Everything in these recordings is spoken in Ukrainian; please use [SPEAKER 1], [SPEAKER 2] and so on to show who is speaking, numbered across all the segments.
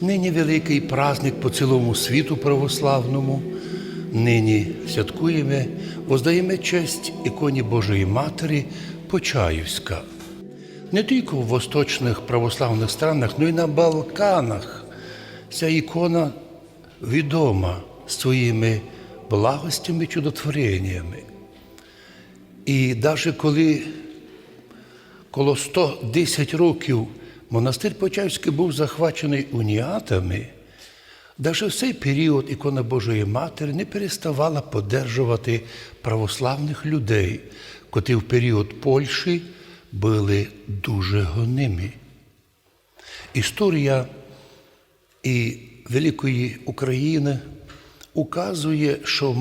[SPEAKER 1] Нині великий праздник по цілому світу православному. Нині святкуємо, воздаємо честь іконі Божої Матері Почаївська. Не тільки в восточних православних странах, але й на Балканах. Ця ікона відома своїми благостями чудотвореннями. І навіть коли коло 110 років монастир Почаївський був захвачений уніатами, навіть в цей період ікона Божої Матері не переставала подержувати православних людей, котрі в період Польщі були дуже гонимі. Історія і Великої України указує, що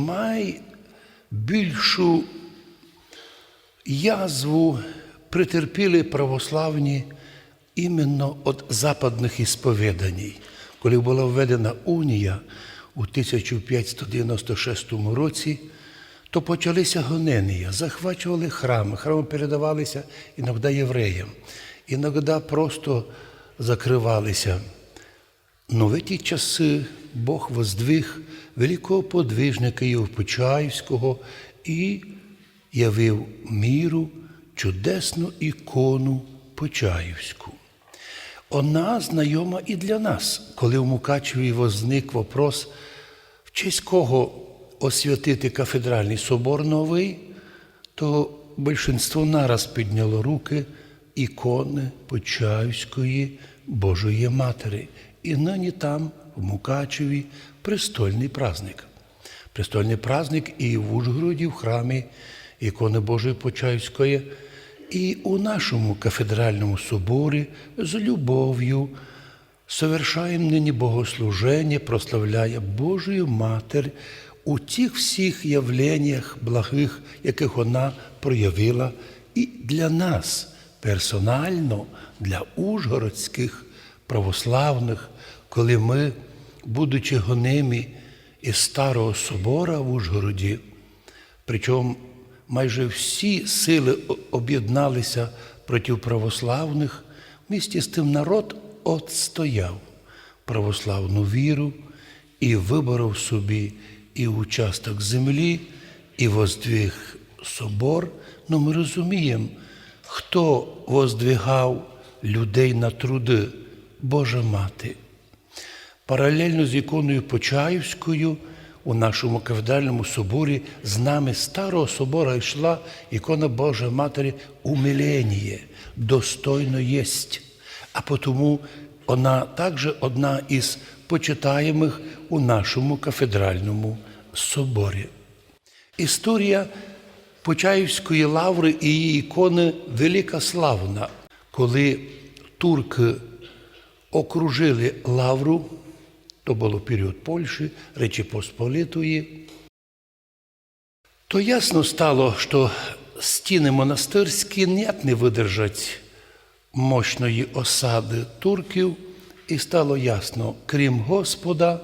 [SPEAKER 1] найбільшу язву претерпіли православні іменно від западних ісповіданій. Коли була введена унія у 1596 році, то почалися гонення, захвачували храми, храми передавалися іноді євреям, іноді просто закривалися. Но в ті часи Бог воздвиг великого подвижника Євпочаївського і явив міру чудесну ікону Почаївську. Вона знайома і для нас, коли в Мукачеві возник вопрос, в честь кого освятити кафедральний собор новий, то більшинство нараз підняло руки ікони Почаївської Божої Матері. І нині там, в Мукачеві, престольний праздник. Престольний праздник і в Ужгороді, в храмі ікони Божої Почаївської, і у нашому кафедральному соборі з любов'ю совершаємо нині богослуження, прославляє Божою Матер у тих всіх явленнях благих, яких вона проявила, і для нас персонально, для ужгородських православних, коли ми, будучи гонимі із Старого Собора в Ужгороді, причому майже всі сили об'єдналися проти православних, в місті з тим народ отстояв православну віру і виборов собі і участок землі, і воздвиг собор. Ну ми розуміємо, хто воздвигав людей на труди, Божа Мати. Паралельно з іконою Почаївською у нашому кафедральному соборі з нами старого собора йшла ікона Божа Матері умилення, достойно єсть. А тому вона також одна із почитаємих у нашому кафедральному соборі. Історія Почаївської лаври і її ікони велика славна, коли турки окружили лавру, то було період Польщі, Речі Посполитої, то ясно стало, що стіни монастирські ніяк не видержать мощної осади турків, і стало ясно, крім Господа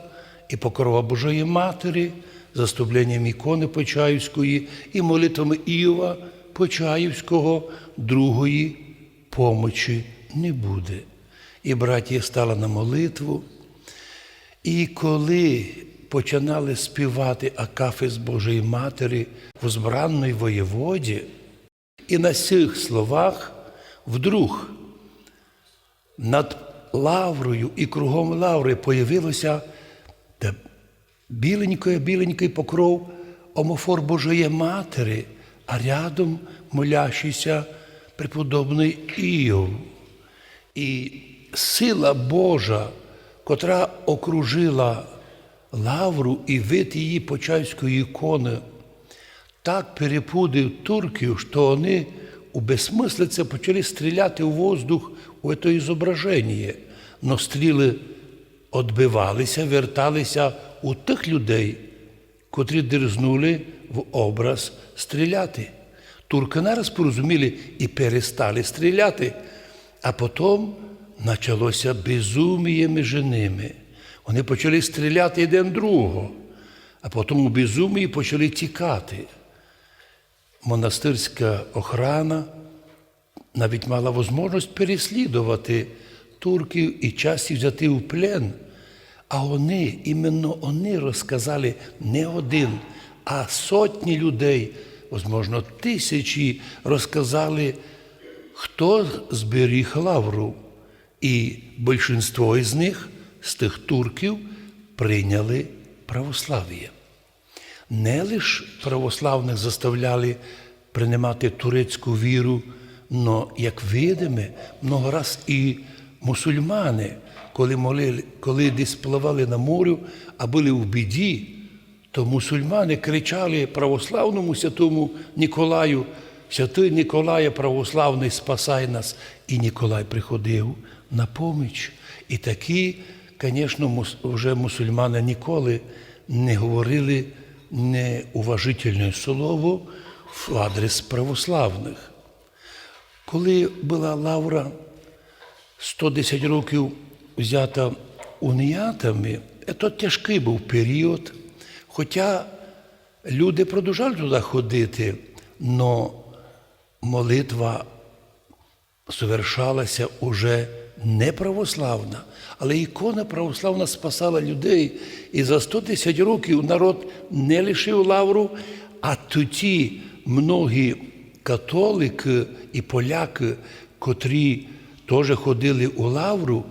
[SPEAKER 1] і покрова Божої Матері, заступленням ікони Почаївської і молитвами Іова Почаївського, другої помочі не буде. І братія стала на молитву. І коли починали співати акафи Божої Матері в збранної воєводі, і на цих словах вдруг над лаврою і кругом лаври появилося біленький, біленький покров омофор Божої Матері, а рядом молящийся преподобний Іов. І сила Божа, котра окружила лавру і вид її почаївської ікони, так перепудив турків, що вони у безсмислице почали стріляти у воздух у це зображення. Но стріли відбивалися, верталися у тих людей, котрі дерзнули в образ стріляти. Турки нараз порозуміли і перестали стріляти, а потім почалося безуміє між ними. Вони почали стріляти один другого, а потім у безумії почали тікати. Монастирська охрана навіть мала можливість переслідувати турків і часі взяти в плен. А вони, іменно вони розказали не один, а сотні людей, можливо, тисячі розказали, хто зберіг лавру. І більшість із них, з тих турків, прийняли православ'я. Не лише православних заставляли приймати турецьку віру, но, як видиме, много раз і мусульмани, коли, молили, коли десь пливали на морю, а були в біді, то мусульмани кричали православному святому Ніколаю, святий Ніколає православний, спасай нас. І Ніколай приходив на поміч. І такі, звісно, вже мусульмани ніколи не говорили неуважительне слово в адрес православних. Коли була лавра 110 років взята уніятами, це тяжкий був період. Хоча люди продовжали туди ходити, але молитва совершалася уже не православна, але ікона православна спасала людей. І за 110 років народ не лишив лавру, а тоді многі католики і поляки, котрі теж ходили у лавру,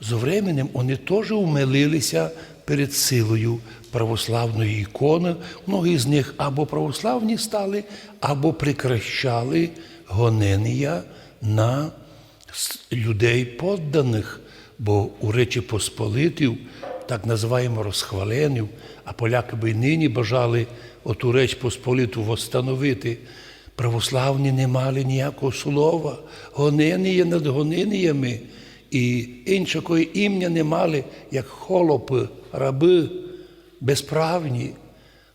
[SPEAKER 1] з временем вони теж умилилися перед силою православної ікони. Многі з них або православні стали, або прикращали гонення на людей подданих, бо у Речі Посполитів, так називаємо розхваленів, а поляки би й нині бажали оту Реч Посполиту восстановити. Православні не мали ніякого слова, гонення над гоненнями, і іншого ім'я не мали, як холопи, раби, безправні.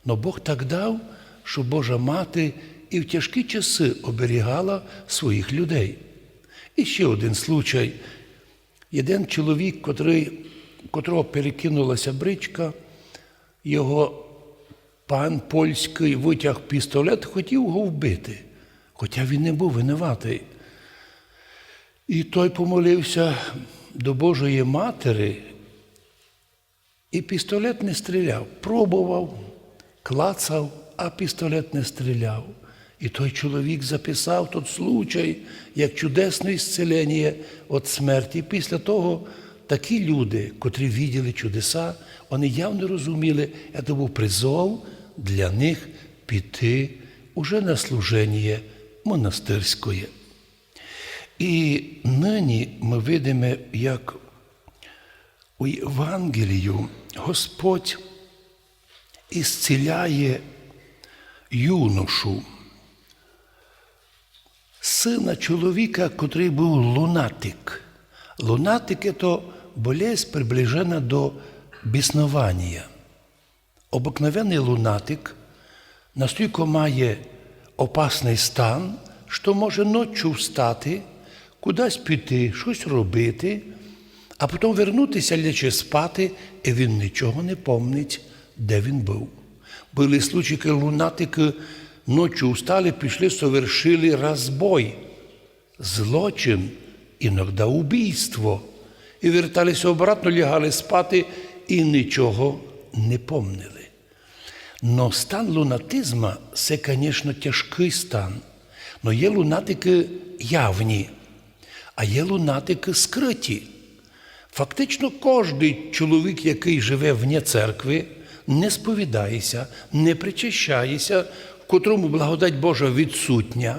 [SPEAKER 1] Но Бог так дав, що Божа мати і в тяжкі часи оберігала своїх людей. І ще один случай. Один чоловік, котрий, котрого перекинулася бричка, його пан польський витяг пістолет, хотів його вбити, хоча він не був винуватий. І той помолився до Божої Матері, і пістолет не стріляв. Пробував, клацав, а пістолет не стріляв. І той чоловік записав тот случай як чудесне ісцелення від смерті. І після того такі люди, котрі виділи чудеса, вони явно розуміли, це був призов для них піти уже на служення монастирське. І нині ми видимо, як у Євангелію Господь ісціляє юношу, сина чоловіка, котрий був лунатик. Лунатик – це болезнь приближена до біснування. Обикновений лунатик настільки має опасний стан, що може ночі встати, кудись піти, щось робити, а потім вернутися ляче спати, і він нічого не помнить, де він був. Були случаї, коли лунатики ночі устали, пішли, совершили розбой, злочин, іноді убійство. І верталися обратно, лягали спати і нічого не помнили. Но стан лунатизма це, звісно, тяжкий стан. Но є лунатики явні, а є лунатики скриті. Фактично, кожен чоловік, який живе вне церкви, не сповідається, не причащається, котрому благодать Божа відсутня,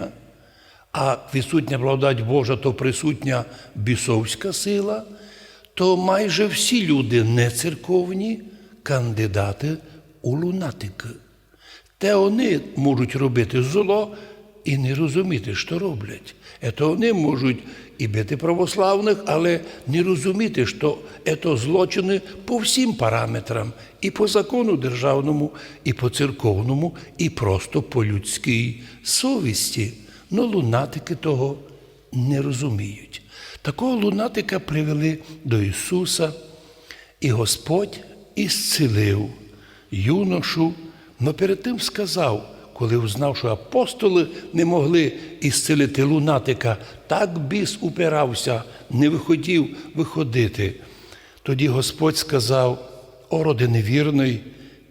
[SPEAKER 1] а відсутня благодать Божа то присутня бісовська сила, то майже всі люди не церковні кандидати у лунатики. Те вони можуть робити зло і не розуміти, що роблять. Це вони можуть і бити православних, але не розуміти, що це злочини по всім параметрам, і по закону державному, і по церковному, і просто по людській совісті. Ну, лунатики того не розуміють. Такого лунатика привели до Ісуса, і Господь ісцелив юношу, но перед тим сказав, коли узнав, що апостоли не могли ісцелити лунатика, так біс упирався, не виходів виходити. Тоді Господь сказав: О, невірний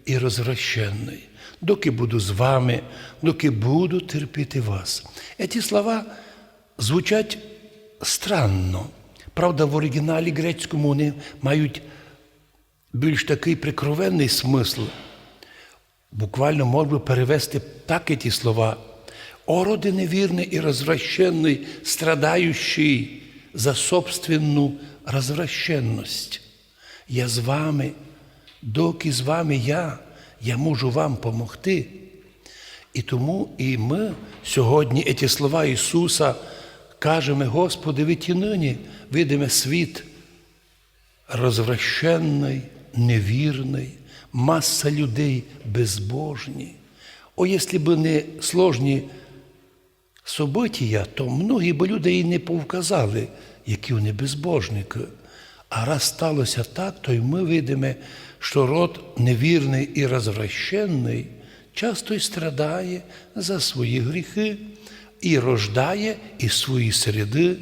[SPEAKER 1] і розвращенний, доки буду з вами, доки буду терпіти вас. Ці слова звучать странно. Правда, в оригіналі грецькому вони мають більш такий прикровенний смисл. Буквально можна перевести так ті слова. О, роди невірний і розвращенний, страдающий за собственну розвращенность. Я з вами, доки з вами я, я можу вам помогти. І тому і ми сьогодні ці слова Ісуса кажемо, Господи, від і нині видиме світ розвращенний, невірний, маса людей безбожні. О, якщо б не сложні события, то многі б люди і не повказали, які вони безбожники. А раз сталося так, то й ми видимо, що род невірний і розвращенний часто й страдає за свої гріхи і рождає із своєї середи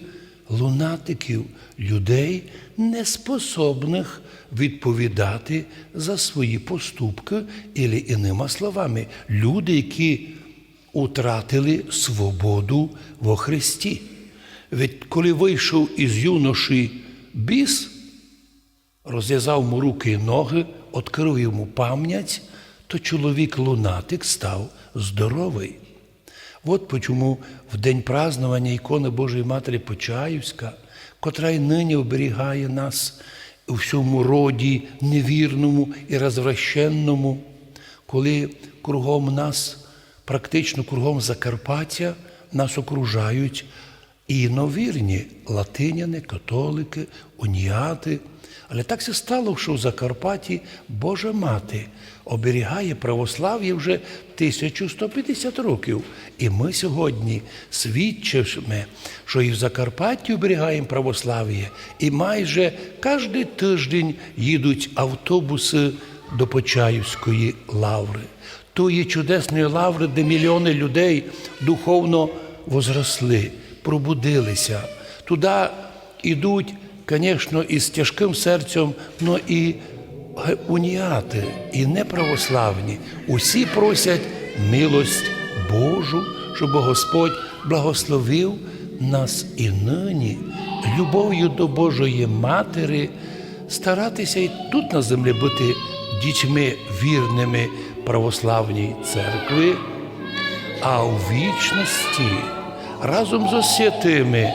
[SPEAKER 1] лунатиків, людей, неспособних відповідати за свої поступки, і іними словами, люди, які утратили свободу во Христі. Ведь коли вийшов із юноші біс, розв'язав йому руки і ноги, відкрив йому пам'ять, то чоловік лунатик став здоровий. От почому в день празднування ікони Божої Матері Почаївська, котра й нині оберігає нас у всьому роді невірному і розвращенному, коли кругом нас, практично кругом Закарпаття, нас окружають іновірні латиняни, католики, уніати. Але так це стало, що в Закарпатті Божа Мати оберігає православ'я вже 1150 років. І ми сьогодні свідчимо, що і в Закарпатті оберігаємо православ'я, і майже кожен тиждень їдуть автобуси до Почаївської лаври. Тої чудесної лаври, де мільйони людей духовно возросли, пробудилися. Туди йдуть звісно, із тяжким серцем, але і уніати, і неправославні. Усі просять милость Божу, щоб Господь благословив нас і нині, любов'ю до Божої Матері, старатися і тут на землі бути дітьми вірними православній церкви, а у вічності разом з святими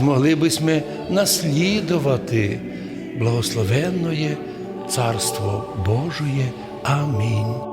[SPEAKER 1] змогли би ми наслідувати благословенне Царство Божоє. Амінь.